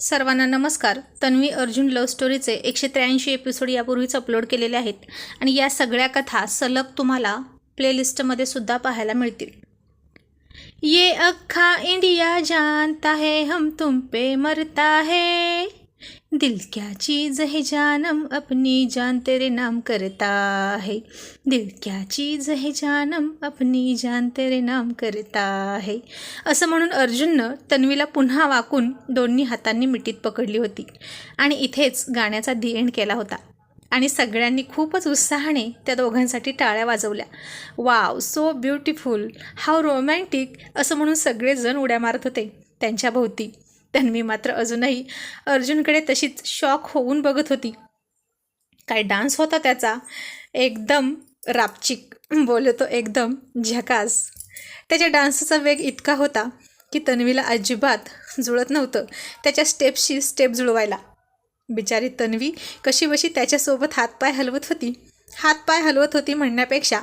सर्वांना नमस्कार. तन्वी अर्जुन लव्ह स्टोरीचे एकशे त्र्याऐंशी एपिसोड यापूर्वीच अपलोड केलेले आहेत आणि या सगळ्या कथा सलग तुम्हाला प्लेलिस्टमध्ये सुद्धा पाहायला मिळतील. ये अख्खा इंडिया जानता है हम तुम पे मरता है. दिल क्या चीज़ है जानम अपनी जान तेरे नाम करता है। दिल क्या चीज़ है जानम अपनी जान तेरे नाम करता है। असं म्हणून अर्जुननं तन्वीला पुन्हा वाकून दोन्ही हातांनी मिठीत पकडली होती आणि इथेच गाण्याचा दी एंड केला होता. आणि सगळ्यांनी खूपच उत्साहाने त्या दोघांसाठी टाळ्या वाजवल्या. Wow so beautiful how romantic असं म्हणून सगळेजण उड्या मारत होते त्यांच्याभोवती तन्वी मात्र अजूनही अर्जुनकडे तशीच शॉक होऊन बघत होती. काय डान्स होता त्याचा? एकदम रापचिक बोलतो एकदम झकास. त्याच्या डान्सचा वेग इतका होता की तन्वीला अजिबात जुळत नव्हतं. त्याच्या स्टेपशी स्टेप जुळवायला. बिचारी तन्वी कशी बशी त्याच्यासोबत हातपाय हलवत होती. हातपाय हलवत होती म्हणण्यापेक्षा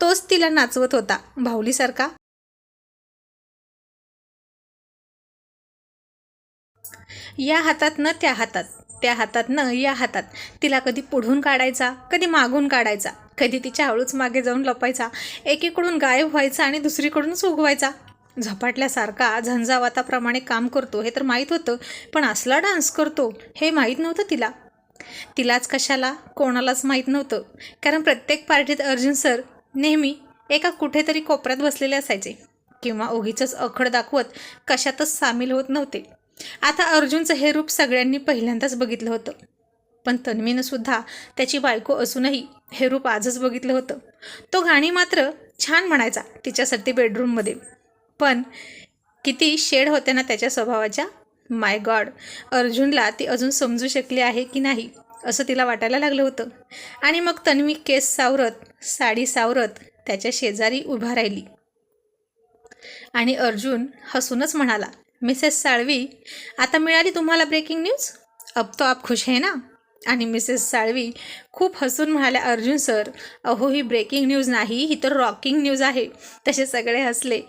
तोच तिला नाचवत होता. भाऊलीसारखा या हातात न त्या हातात त्या हातात न या हातात. तिला कधी पुढून काढायचा कधी मागून काढायचा कधी तिच्या हळूच मागे जाऊन लपायचा एकीकडून गायब व्हायचा आणि दुसरीकडूनच उगवायचा. झपाटल्यासारखा झंझावाताप्रमाणे काम करतो हे तर माहीत होतं पण असला डान्स करतो हे माहीत नव्हतं तिला. तिलाच कशाला कोणालाच माहीत नव्हतं. कारण प्रत्येक पार्टीत अर्जुन सर नेहमी एका कुठेतरी कोपऱ्यात बसलेले असायचे. किंवा ओघीचंच अखड दाखवत कशातच सामील होत नव्हते. आता अर्जुनचं हे रूप सगळ्यांनी पहिल्यांदाच बघितलं होतं. पण तन्वीनं सुद्धा त्याची बायको असूनही हे रूप आजच बघितलं होतं. तो गाणी मात्र छान म्हणायचा तिच्यासाठी बेडरूममध्ये. पण किती शेड होते ना त्याच्या स्वभावाच्या? माय गॉड अर्जुनला ती अजून समजू शकली आहे की नाही असं तिला वाटायला लागलं होतं. आणि मग तन्वी केस सावरत साडी सावरत त्याच्या शेजारी उभा राहिली. आणि अर्जुन हसूनच म्हणाला मिसेस साळवी आता मिळाली तुम्हाला ब्रेकिंग न्यूज अब तो आप खुश है ना? आणि मिसेस साळवी खूप हसून म्हणाल्या अर्जुन सर अहो ही ब्रेकिंग न्यूज नाही ही तर रॉकिंग न्यूज आहे. तसे सगळे हसले.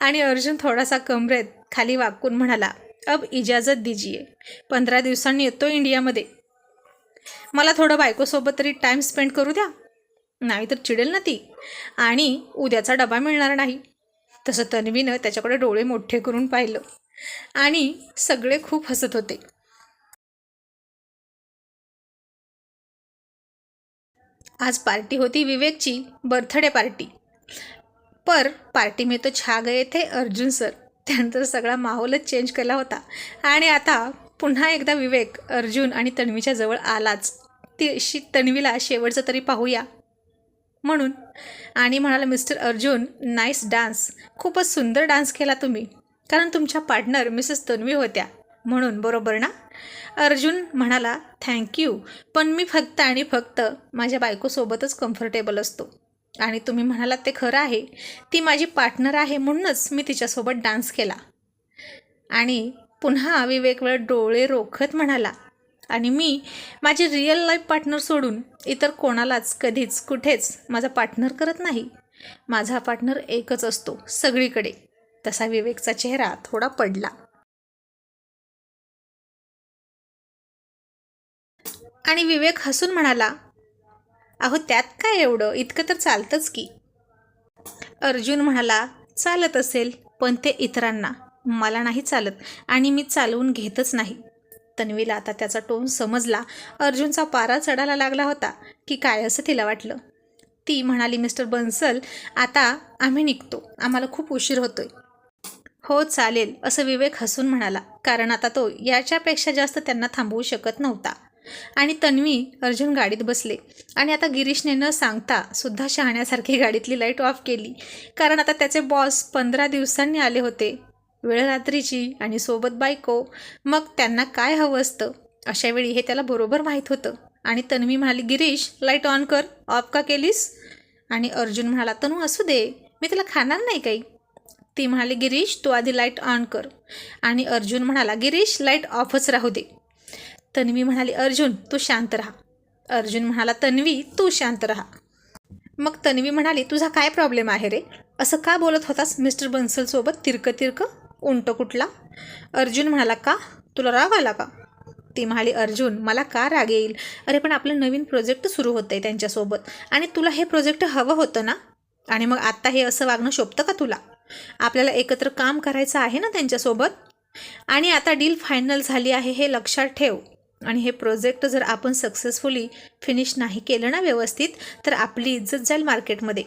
आणि अर्जुन थोडासा कमरेत खाली वाकून म्हणाला अब इजाजत दीजिये पंधरा दिवसांनी येतो इंडियामध्ये. मला थोडं बायकोसोबत तरी टाईम स्पेंड करू द्या. नाही तर चिडेल ना ती. आणि उद्याचा डबा मिळणार नाही. तसं तन्वीनं त्याच्याकडे डोळे मोठे करून पाहिलं. आणि सगळे खूप हसत होते. आज पार्टी होती विवेकची बर्थडे पार्टी. पर पार्टी में तो छा गए थे अर्जुन सर. त्यानंतर सगळा माहोलच चेंज केला होता. आणि आता पुन्हा एकदा विवेक अर्जुन आणि तन्वीच्या जवळ आलाच. ती शी तन्वीला शेवटचं तरी पाहूया. म्हणून आणि म्हणाला मिस्टर अर्जुन नाईस डान्स खूपच सुंदर डान्स केला तुम्ही. कारण तुमच्या पार्टनर मिसेस तन्वी होत्या. म्हणून बरोबर ना? अर्जुन म्हणाला थँक्यू पण मी फक्त आणि फक्त माझ्या बायकोसोबतच कम्फर्टेबल असतो. आणि तुम्ही म्हणालात ते खरं आहे. ती माझी पार्टनर आहे म्हणूनच मी तिच्यासोबत डान्स केला. आणि पुन्हा विवेक वेळ डोळे रोखत म्हणाला आणि मी माझी रिअल लाईफ पार्टनर सोडून इतर कोणालाच कधीच कुठेच माझा पार्टनर करत नाही. माझा पार्टनर एकच असतो सगळीकडे. तसा विवेकचा चेहरा थोडा पडला. आणि विवेक हसून म्हणाला अहो त्यात काय एवढं? इतकं तर चालतंच की. अर्जुन म्हणाला चालत असेल पण ते इतरांना. मला नाही चालत आणि मी चालवून घेतच नाही. तन्वीला आता त्याचा टोन समजला. अर्जुनचा पारा चढायला लागला होता की काय असं तिला वाटलं. ती म्हणाली मिस्टर बन्सल आता आम्ही निघतो. आम्हाला खूप उशीर होतोय. हो चालेल असं विवेक हसून म्हणाला. कारण आता तो याच्यापेक्षा जास्त त्यांना थांबवू शकत नव्हता. आणि तन्वी अर्जुन गाडीत बसले. आणि आता गिरीशने न सांगता सुद्धा शहाण्यासारखी गाडीतली लाइट ऑफ केली. कारण आता त्याचे बॉस पंधरा दिवसांनी आले होते. वेळ रात्रीची आणि सोबत बायको. मग त्यांना काय हवं असतं? अशावेळी हे त्याला बरोबर माहीत होतं. आणि तन्वी म्हणाली गिरीश लाइट ऑन कर. ऑफ का केलीस? आणि अर्जुन म्हणाला तनू असू दे. मी तुला खाणार नाही काही. ती म्हणाली गिरीश तू आधी लाइट ऑन कर. आणि अर्जुन म्हणाला गिरीश लाइट ऑफच राहू दे. तन्वी म्हणाली अर्जुन तू शांत राहा. अर्जुन म्हणाला तन्वी तू शांत राहा. मग तन्वी म्हणाली तुझा काय प्रॉब्लेम आहे रे? असं का बोलत होतास मिस्टर बन्सलसोबत तिरकं तिरकं उंट कुठला? अर्जुन म्हणाला का? तुला राग आला का? ती म्हणाली अर्जुन मला का राग येईल? अरे पण आपलं नवीन प्रोजेक्ट सुरू होतं आहे त्यांच्यासोबत आणि तुला हे प्रोजेक्ट हवं होतं ना? आणि मग आत्ता हे असं वागणं शोभतं का तुला? आपल्याला एकत्र काम करायचं आहे ना त्यांच्यासोबत? आणि आता डील फायनल झाली आहे हे लक्षात ठेव. आणि हे प्रोजेक्ट जर आपण सक्सेसफुली फिनिश नाही केलं ना व्यवस्थित तर आपली इज्जत जाईल मार्केटमध्ये.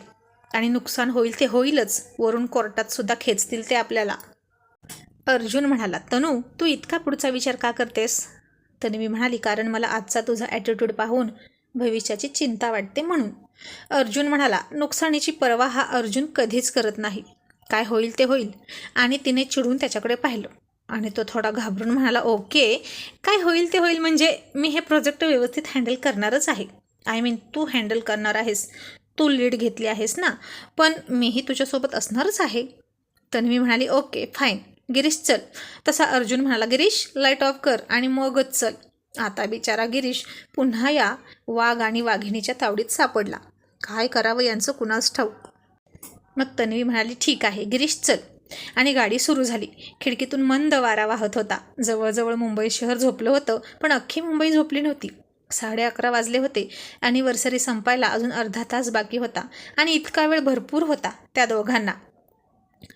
आणि नुकसान होईल ते होईलच. वरून कोर्टात सुद्धा खेचतील ते आपल्याला. अर्जुन म्हणाला तनू तू इतका पुढचा विचार का करतेस? तन्वी म्हणाली कारण मला आजचा तुझा ॲटिट्यूड पाहून भविष्याची चिंता वाटते म्हणून. अर्जुन म्हणाला नुकसानीची पर्वा हा अर्जुन कधीच करत नाही. काय होईल ते होईल. आणि तिने चिडून त्याच्याकडे पाहिलं. आणि तो थोडा घाबरून म्हणाला ओके काय होईल ते होईल म्हणजे मी हे प्रोजेक्ट व्यवस्थित हँडल करणारच आहे. आय मीन तू हँडल करणार आहेस. तू लीड घेतली आहेस ना. पण मीही तुझ्यासोबत असणारच आहे. तन्वी म्हणाली ओके फाईन गिरीश चल. तसा अर्जुन म्हणाला गिरीश लाइट ऑफ कर आणि मगच चल. आता बिचारा गिरीश पुन्हा या वाघ आणि वाघिणीच्या तावडीत सापडला. काय करावं यांचं कुणास ठाऊक? मग तन्वी म्हणाली ठीक आहे गिरीश चल. आणि गाडी सुरू झाली. खिडकीतून मंद वारा वाहत होता. जवळजवळ मुंबई शहर झोपलं होतं पण अख्खी मुंबई झोपली नव्हती. साडे अकरा वाजले होते ॲनिव्हर्सरी संपायला अजून अर्धा तास बाकी होता आणि इतका वेळ भरपूर होता त्या दोघांना.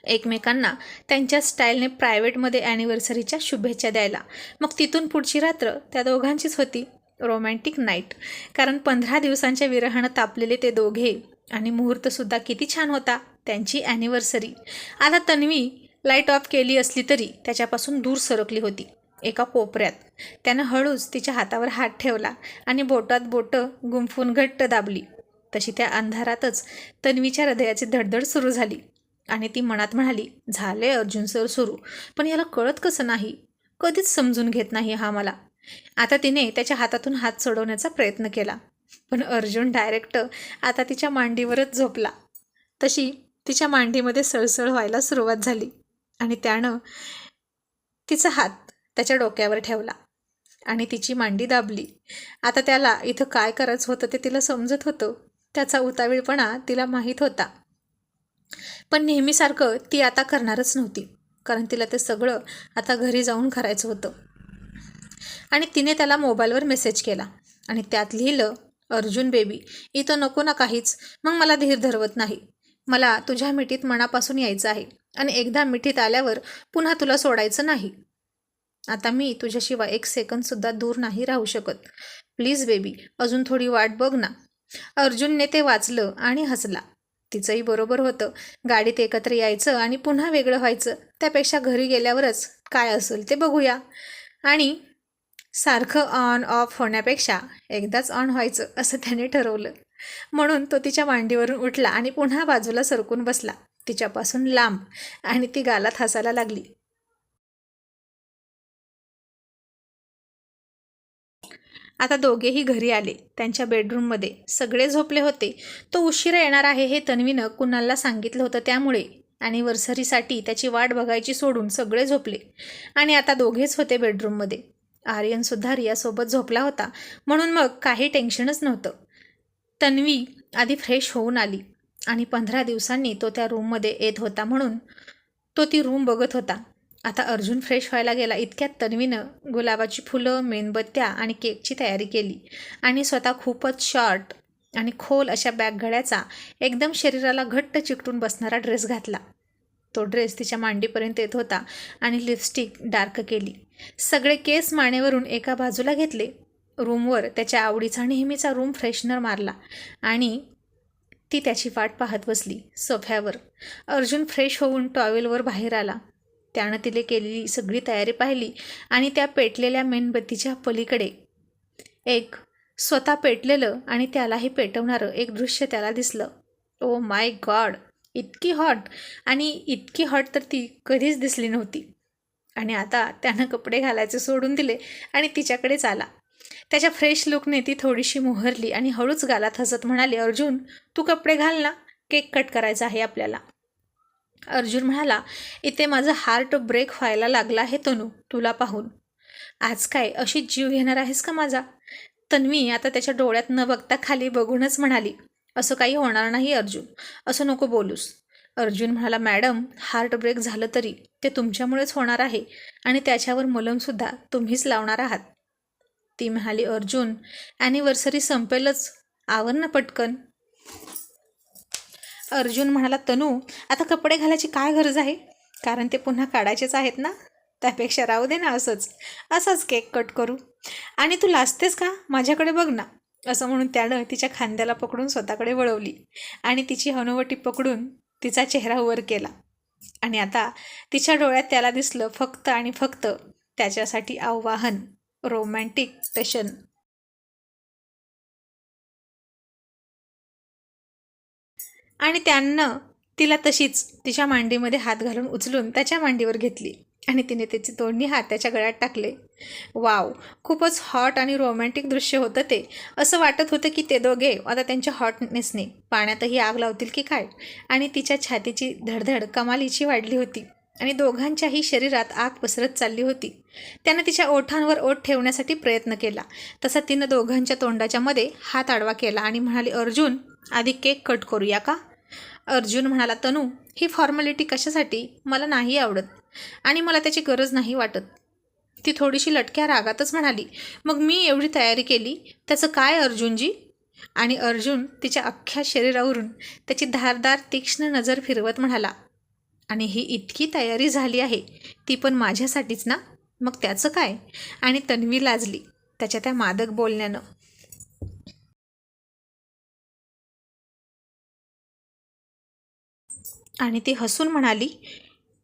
एकमेकांना त्यांच्या स्टाईलने प्रायव्हेटमध्ये ॲनिव्हर्सरीच्या शुभेच्छा द्यायला. मग तिथून पुढची रात्र त्या दोघांचीच होती. Romantic night. कारण पंधरा दिवसांच्या विरहानं तापलेले ते दोघे आणि मुहूर्तसुद्धा किती छान होता त्यांची ॲनिव्हर्सरी आता तन्वी लाइट ऑफ केली असली तरी त्याच्यापासून दूर सरकली होती एका कोपऱ्यात. त्यानं हळूच तिच्या हातावर हात ठेवला आणि बोटात बोटं गुंफून घट्ट दाबली. तशी त्या अंधारातच तन्वीच्या हृदयाची धडधड सुरू झाली आणि ती मनात म्हणाली झाले अर्जुन सर सुरू पण याला कळत कसं नाही? कधीच समजून घेत नाही हा मला. आता तिने त्याच्या हातातून हात सोडवण्याचा प्रयत्न केला. पण अर्जुन डायरेक्ट आता तिच्या मांडीवरच झोपला. तशी तिच्या मांडीमध्ये सळसळ व्हायला सुरुवात झाली आणि त्यानं तिचा हात त्याच्या डोक्यावर ठेवला आणि तिची मांडी दाबली. आता त्याला इथं काय करायचं होतं ते तिला समजत होतं. त्याचा उतावीळपणा तिला माहीत होता. पण नेहमीसारखं ती आता करणारच नव्हती कारण तिला ते सगळं आता घरी जाऊन करायचं होतं. आणि तिने त्याला मोबाईलवर मेसेज केला आणि त्यात लिहिलं अर्जुन बेबी इथं नको ना काहीच. मग मला धीर धरवत नाही. मला तुझ्या मिठीत मनापासून यायचं आहे आणि एकदा मिठीत आल्यावर पुन्हा तुला सोडायचं नाही. आता मी तुझ्याशिवाय एक सेकंदसुद्धा दूर नाही राहू शकत. प्लीज बेबी अजून थोडी वाट बघ ना. अर्जुनने ते वाचलं आणि हसला. तिचंही बरोबर होतं. गाडीत एकत्र यायचं आणि पुन्हा वेगळं व्हायचं. त्यापेक्षा घरी गेल्यावरच काय असेल ते बघूया. आणि सारखं ऑन ऑफ होण्यापेक्षा एकदाच ऑन व्हायचं असं त्याने ठरवलं. म्हणून तो तिच्या मांडीवरून उठला आणि पुन्हा बाजूला सरकून बसला. तिच्यापासून लांब आणि ती गालात हसायला लागली. आता दोघेही घरी आले. त्यांच्या बेडरूममध्ये सगळे झोपले होते. तो उशिरा येणार आहे हे तन्वीनं कुणाला सांगितलं होतं त्यामुळे. ॲनिव्हर्सरीसाठी त्याची वाट बघायची सोडून सगळे झोपले. आणि आता दोघेच होते बेडरूममध्ये आर्यनसुद्धा रियासोबत झोपला होता. म्हणून मग काही टेन्शनच नव्हतं. तन्वी आधी फ्रेश होऊन आली आणि पंधरा दिवसांनी तो त्या रूममध्ये येत होता म्हणून तो ती रूम बघत होता. आता अर्जुन फ्रेश व्हायला गेला इतक्यात तन्वीनं गुलाबाची फुलं मेणबत्त्या आणि केकची तयारी केली आणि स्वतः खूपच शॉर्ट आणि खोल अशा बॅग घड्याचा एकदम शरीराला घट्ट चिकटून बसणारा ड्रेस घातला. तो ड्रेस तिच्या मांडीपर्यंत येत होता आणि लिपस्टिक डार्क केली. सगळे केस मानेवरून एका बाजूला घेतले. रूमवर त्याच्या आवडीचा नेहमीचा रूम फ्रेशनर मारला आणि ती त्याची वाट पाहत बसली सोफ्यावर. अर्जुन फ्रेश होऊन टॉवेलवर बाहेर आला. त्यानं तिने केलेली सगळी तयारी पाहिली आणि त्या पेटलेल्या मेणबत्तीच्या पलीकडे एक स्वतः पेटलेलं आणि त्यालाही पेटवणारं एक दृश्य त्याला दिसलं. ओ माय गॉड इतकी हॉट आणि इतकी हॉट तर ती कधीच दिसली नव्हती. आणि आता त्यानं कपडे घालायचे सोडून दिले आणि तिच्याकडेच आला. त्याच्या फ्रेश लुकने ती थोडीशी मोहरली आणि हळूच गालात हसत म्हणाली अर्जुन तू कपडे घाल ना केक कट करायचा आहे आपल्याला. अर्जुन म्हणाला इथे माझं हार्ट ब्रेक व्हायला लागला आहे तनू तुला पाहून. आज काय अशी जीव घेणार आहेस का माझा? तन्वी आता त्याच्या डोळ्यात न बघता खाली बघूनच म्हणाली असं काही होणार नाही अर्जुन. असं नको बोलूस. अर्जुन म्हणाला मॅडम हार्टब्रेक झालं तरी ते तुमच्यामुळेच होणार आहे आणि त्याच्यावर मलमसुद्धा तुम्हीच लावणार आहात. ती म्हणाली अर्जुन ॲनिव्हर्सरी संपेलच. आवर ना पटकन. अर्जुन म्हणाला तनू आता कपडे घालायची काय गरज आहे? कारण ते पुन्हा काढायचेच आहेत ना? त्यापेक्षा राहू दे ना असंच. असाच केक कट करू. आणि तू लाजतेस का? माझ्याकडे बघ ना. असं म्हणून त्यानं तिच्या खांद्याला पकडून स्वतःकडे वळवली आणि तिची हनुवटी पकडून तिचा चेहरा वर केला. आणि आता तिच्या डोळ्यात त्याला दिसलं फक्त आणि फक्त त्याच्यासाठी आव्हान रोमॅन्टिक टशन आणि त्यानं तिला तशीच तिच्या मांडीमध्ये हात घालून उचलून त्याच्या मांडीवर घेतली. आणि तिने त्याचे दोन्ही हाताच्या गळ्यात टाकले. वाव खूपच हॉट आणि रोमॅन्टिक दृश्य होतं ते. असं वाटत होतं की ते दोघे आता त्यांच्या हॉटनेसने पाण्यातही आग लावतील की काय? आणि तिच्या छातीची धडधड कमालीची वाढली होती आणि दोघांच्याही शरीरात आग पसरत चालली होती. त्यानं तिच्या ओठांवर ओठ ठेवण्यासाठी प्रयत्न केला. तसा तिनं दोघांच्या तोंडाच्या मध्ये हात आडवा केला आणि म्हणाली अर्जुन आधी केक कट करूया का? अर्जुन म्हणाला तनू ही फॉर्मॅलिटी कशासाठी? मला नाही आवडत आणि मला त्याची गरज नाही वाटत. ती थोडीशी लटक्या रागातच म्हणाली मग मी एवढी तयारी केली? त्याचं काय अर्जुनजी? आणि अर्जुन तिच्या अख्ख्या शरीरावरून त्याची धारदार तीक्ष्ण नजर फिरवत म्हणाला आणि ही इतकी तयारी झाली आहे ती पण माझ्यासाठीच ना? मग त्याचं काय? आणि तन्वी लाजली त्याच्या त्या मादक बोलण्यानं. आणि ती हसून म्हणाली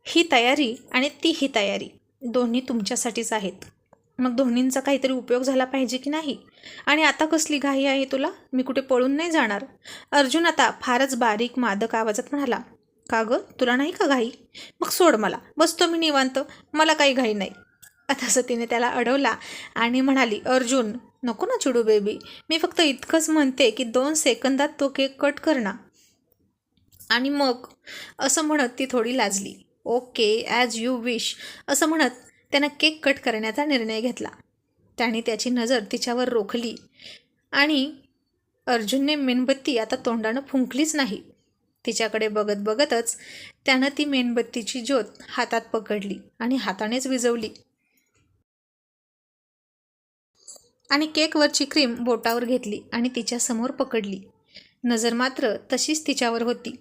ही तयारी आणि ती ही तयारी दोन्ही तुमच्यासाठीच आहेत. मग दोन्हींचा काहीतरी उपयोग झाला पाहिजे की नाही? आणि आता कसली घाई आहे तुला? मी कुठे पळून नाही जाणार. अर्जुन आता फारच बारीक मादक आवाजात म्हणाला का गं? तुला नाही का घाई? मग सोड मला. बसतो मी निवांत. मला काही घाई नाही. आता तिने त्याला अडवला आणि म्हणाली अर्जुन नको ना चिडू बेबी. मी फक्त इतकंच म्हणते की दोन सेकंदात तो केक कट कर ना. आणि मग असं म्हणत ती थोडी लाजली. ओके ॲज यू विश असं म्हणत त्यानं केक कट करण्याचा निर्णय घेतला. त्याने त्याची नजर तिच्यावर रोखली. आणि अर्जुनने मेणबत्ती आता तोंडानं फुंकलीच नाही. तिच्याकडे बघत बघतच त्यानं ती मेणबत्तीची ज्योत हातात पकडली आणि हातानेच विजवली. आणि केकवरची क्रीम बोटावर घेतली आणि तिच्यासमोर पकडली. नजर मात्र तशीच तिच्यावर होती.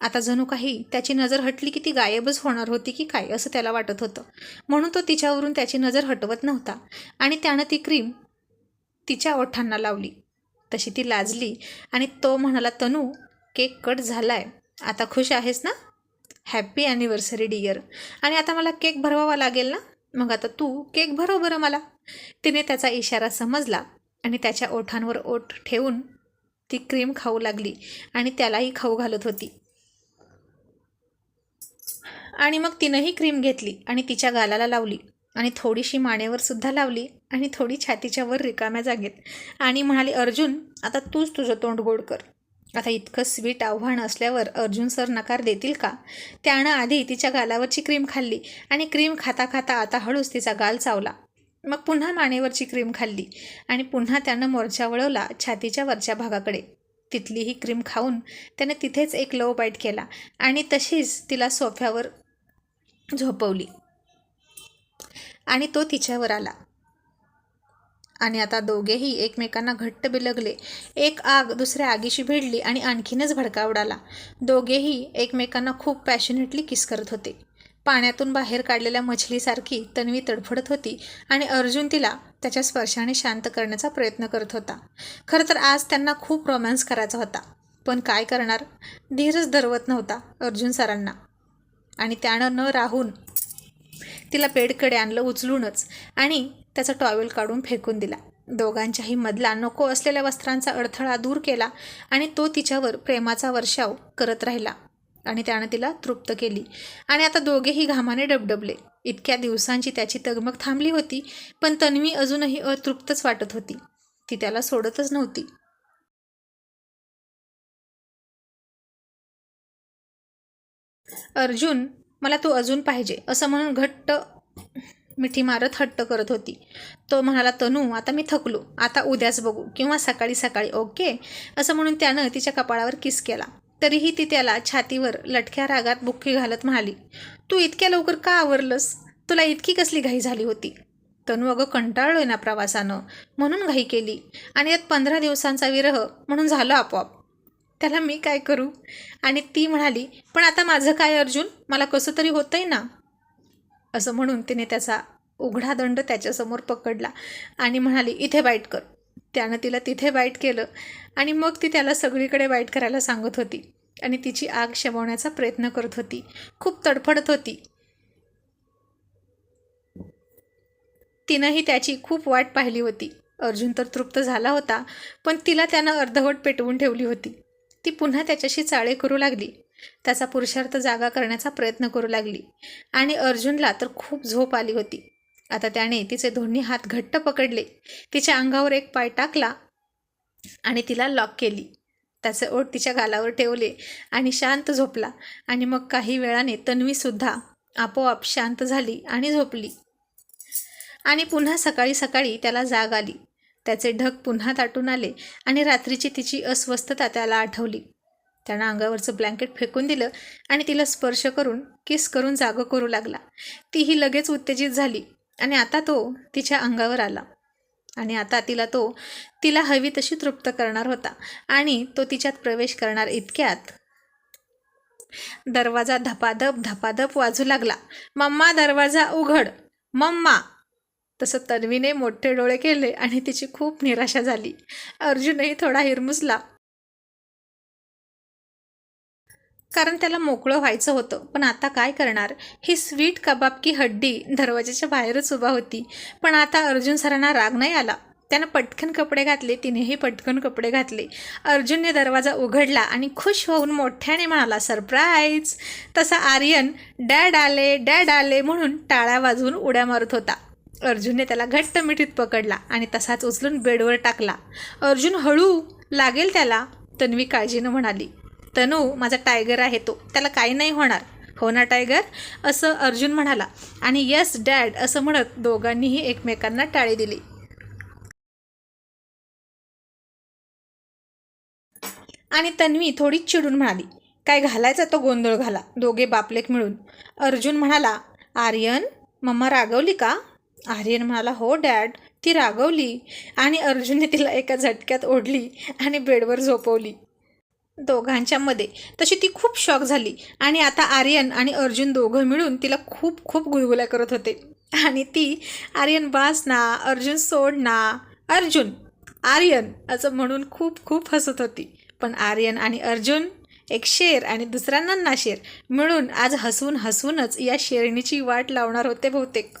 आता जणू काही त्याची नजर हटली की ती गायबच होणार होती की काय असं त्याला वाटत होतं. म्हणून तो तिच्यावरून त्याची नजर हटवत नव्हता. आणि त्यानं ती क्रीम तिच्या ओठांना लावली. तशी ती लाजली आणि तो म्हणाला तनू केक कट झाला आहे आता खुश आहेस ना? हॅप्पी ॲनिव्हर्सरी डियर आणि आता मला केक भरवावा लागेल ना? मग आता तू केक भरव बरं मला. तिने त्याचा इशारा समजला आणि त्याच्या ओठांवर ओठ ठेवून ती क्रीम खाऊ लागली आणि त्यालाही खाऊ घालत होती. आणि मग तिनंही क्रीम घेतली आणि तिच्या गालाला लावली आणि थोडीशी मानेवर सुद्धा लावली आणि थोडी छातीच्या वर रिकाम्या जागेत आणि म्हणाली अर्जुन आता तूच तुझं तोंड गोड कर. आता इतकं स्वीट आव्हान असल्यावर अर्जुन सर नकार देतील का? त्यानं आधी तिच्या गालावरची क्रीम खाल्ली आणि क्रीम खाता खाता आता हळूच तिचा गाल चावला. मग पुन्हा मानेवरची क्रीम खाल्ली आणि पुन्हा त्यानं मोर्चा वळवला छातीच्या वरच्या भागाकडे. तिथलीही क्रीम खाऊन त्याने तिथेच एक लव बाईट केला आणि तशीच तिला सोफ्यावर झोपवली. आणि तो तिच्यावर आला. आणि आता दोघेही एकमेकांना घट्ट बिलगले. एक आग दुसऱ्या आगीशी भिडली आणि आणखीनच भडका उडाला. दोघेही एकमेकांना खूप पॅशनेटली किस करत होते. पाण्यातून बाहेर काढलेल्या मछलीसारखी तन्वी तडफडत होती आणि अर्जुन तिला त्याच्या स्पर्शाने शांत करण्याचा प्रयत्न करत होता. खरं तर आज त्यांना खूप रोमॅन्स करायचा होता. पण काय करणार? धीरच धरवत नव्हता अर्जुन सरांना. आणि त्यानं न राहून तिला पेडकडे आणलं उचलूनच आणि त्याचा टॉवेल काढून फेकून दिला. दोघांच्याही मधला नको असलेल्या वस्त्रांचा अडथळा दूर केला आणि तो तिच्यावर प्रेमाचा वर्षाव करत राहिला आणि त्यानं तिला तृप्त केली. आणि आता दोघेही घामाने डबडबले. इतक्या दिवसांची त्याची तगमग थांबली होती पण तन्वी अजूनही अतृप्तच वाटत होती. ती त्याला सोडतच नव्हती. अर्जुन मला तू अजून पाहिजे असं म्हणून घट्ट मिठी मारत हट्ट करत होती. तो म्हणाला तनू आता मी थकलो. आता उद्याच बघू किंवा सकाळी सकाळी ओके? असं म्हणून त्यानं तिच्या कपाळावर किस केला. तरीही ती त्याला छातीवर लटक्या रागात बुक्की घालत म्हणाली तू इतक्या लवकर का आवरलंस? तुला इतकी कसली घाई झाली होती? तनू अगं कंटाळलोय ना प्रवासानं. म्हणून घाई केली. आणि यात पंधरा दिवसांचा विरह म्हणून झालं आपोआप. त्याला मी काय करू? आणि ती म्हणाली पण आता माझं काय अर्जुन? मला कसं तरी होतंय ना. असं म्हणून तिने त्याचा उघडा दंड त्याच्यासमोर पकडला आणि म्हणाली इथे बाईट कर. त्यानं तिला तिथे बाईट केलं आणि मग ती त्याला सगळीकडे बाईट करायला सांगत होती आणि तिची आग शमवण्याचा प्रयत्न करत होती. खूप तडफडत होती. तिनंही त्याची खूप वाट पाहिली होती. अर्जुन तर तृप्त झाला होता पण तिला त्यानं अर्धवट पेटवून ठेवली होती. ती पुन्हा त्याच्याशी चाळे करू लागली. त्याचा पुरुषार्थ जागा करण्याचा प्रयत्न करू लागली. आणि अर्जुनला तर खूप झोप आली होती. आता त्याने तिचे दोन्ही हात घट्ट पकडले. तिच्या अंगावर एक पाय टाकला आणि तिला लॉक केली. त्याचे ओठ तिच्या गालावर ठेवले आणि शांत झोपला. आणि मग काही वेळाने तन्वीसुद्धा आपोआप शांत झाली आणि झोपली. आणि पुन्हा सकाळी सकाळी त्याला जाग आली. त्याचे ढग पुन्हा ताटून आले आणि रात्रीची तिची अस्वस्थता त्याला आठवली. त्यानं अंगावरचं ब्लँकेट फेकून दिलं आणि तिला स्पर्श करून किस करून जागं करू लागला. तीही लगेच उत्तेजित झाली आणि आता तो तिच्या अंगावर आला. आणि आता तिला तो तिला हवी तशी तृप्त करणार होता आणि तो तिच्यात प्रवेश करणार इतक्यात. दरवाजा धपाधप धपाधप वाजू लागला. मम्मा दरवाजा उघड. मम्मा तसं तन्वीने मोठे डोळे केले आणि तिची खूप निराशा झाली. अर्जुनही थोडा हिरमुसला. कारण त्याला मोकळं व्हायचं होतं. पण आता काय करणार? ही स्वीट कबाब की हड्डी दरवाजाच्या बाहेरच उभा होती. पण आता अर्जुन सरांना राग नाही आला. त्यानं पटकन कपडे घातले तिनेही पटकन कपडे घातले. अर्जुनने दरवाजा उघडला आणि खुश होऊन मोठ्याने म्हणाला सरप्राईज! तसा आर्यन डॅड आले डॅड आले म्हणून टाळ्या वाजवून उड्या मारत होता. अर्जुनने त्याला घट्ट मिठीत पकडला आणि तसाच उचलून बेडवर टाकला. अर्जुन हळू लागेल त्याला तन्वी काळजीनं म्हणाली तनू माझा टायगर आहे तो त्याला काही नाही होणार. हो ना टायगर असं अर्जुन म्हणाला. आणि यस डॅड असं म्हणत दोघांनीही एकमेकांना टाळी दिली. आणि तन्वी थोडी चिडून म्हणाली काय घालायचा तो गोंधळ घाला दोघे बापलेक मिळून. अर्जुन म्हणाला आर्यन मम्मा रागवली का? आर्यन म्हणाला हो डॅड. ती रागवली आणि अर्जुनने तिला एका झटक्यात ओढली आणि बेडवर झोपवली. दोघांच्यामध्ये तशी ती खूप शॉक झाली आणि आता आर्यन आणि अर्जुन दोघं मिळून तिला खूप खूप गुलगुल्या करत होते. आणि ती आर्यन बास ना अर्जुन सोड ना. अर्जुन आर्यन असं म्हणून खूप खूप हसत होती. पण आर्यन आणि अर्जुन एक शेर आणि दुसरा नन्ना शेर मिळून आज हसून हसूनच या शेरणीची वाट लावणार होते बहुतेक.